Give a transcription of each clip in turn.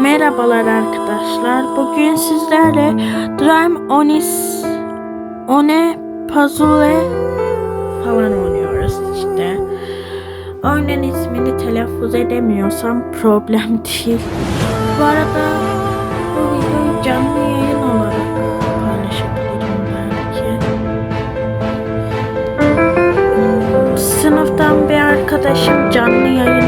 Merhabalar arkadaşlar. Bugün sizlerle Dream Onis One Puzzle falan oynuyoruz işte. Oyunun ismini telaffuz edemiyorsam problem değil. Bu arada bu videoyu canlı yayın olarak paylaşabilirim belki. Sınıftan bir arkadaşım canlı yayın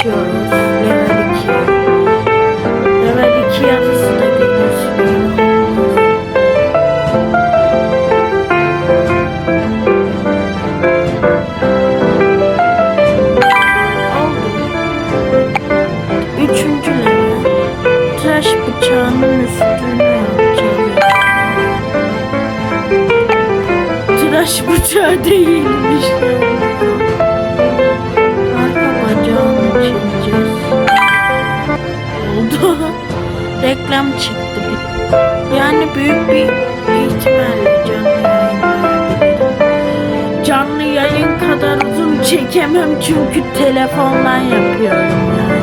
geçiyoruz. Level 2. Level 2 yazısı da gözüküyor. Oldu. Üçüncü level. Taş bıçağının üstüne yapacağım. Tıraş bıçağı değilmiş. Reklam çıktı. Yani büyük bir ihtimalle canlı yayın. Canlı yayın kadar uzun çekemem çünkü telefondan yapıyorum yani.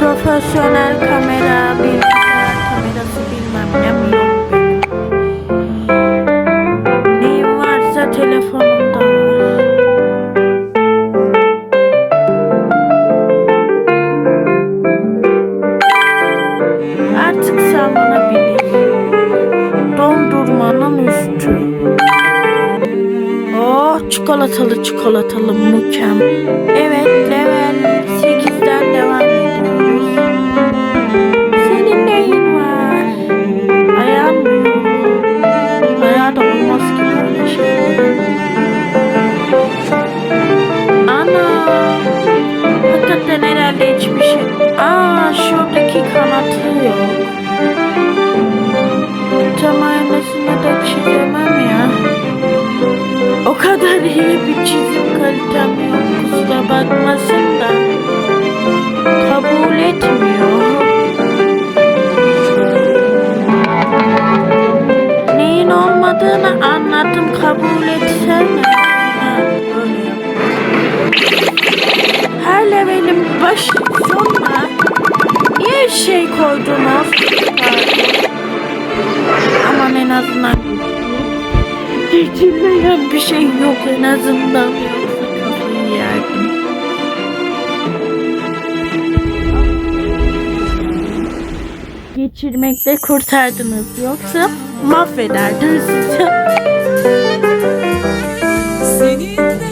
Profesyonel kamera, bilgisayar kamerası bilmem ne mi çikolatalı çikolatalı mükemmel. Evet level Pardon. Aman en azından geçilmeyen bir şey yok en azından. Geçirmekle kurtardınız yoksa mahvederdim sizi.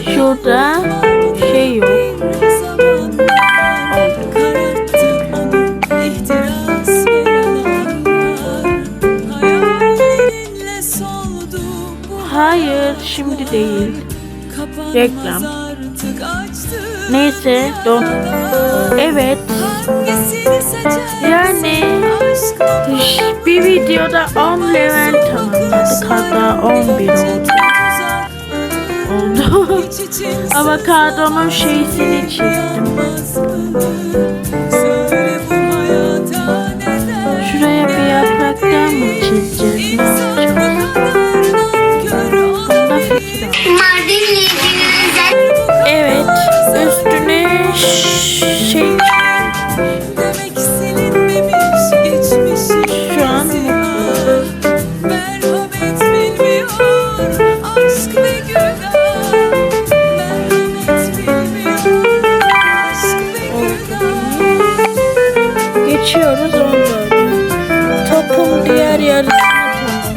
Şurada Hayır şimdi değil. Reklam. Neyse don. Evet yani bir videoda 10 level tamamladık hatta 11 oldu. Oldu. Avokado'nun şeysini çektim. Geçiyoruz 14. Topun diğer yarısını tamam.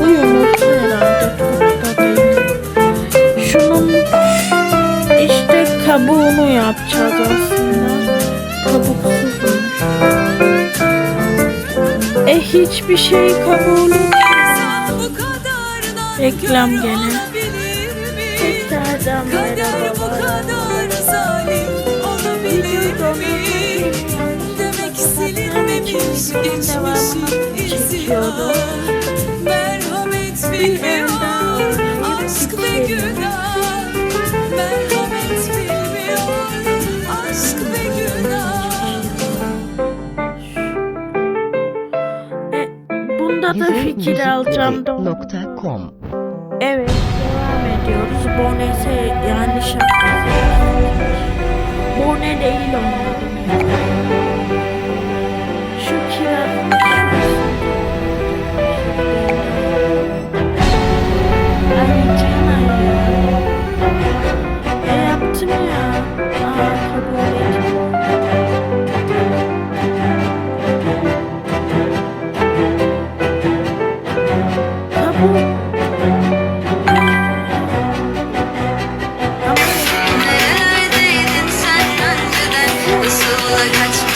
Bu yumurta herhalde topta değil. Şunun işte kabuğunu yapacağız aslında. Kabuksuzmuş. E hiçbir şey bu kadar Reklam gene. tekrardan merhabalar. kadar zalim olabilir mi? Demek izi var. Merhamet bilmiyor aşk ve günah Merhamet bilmiyor aşk ve günah E, bunda da fikir alacağım da. Evet devam edelim. diyoruz. Bonese yani şapkası. Bone değil onun I got you.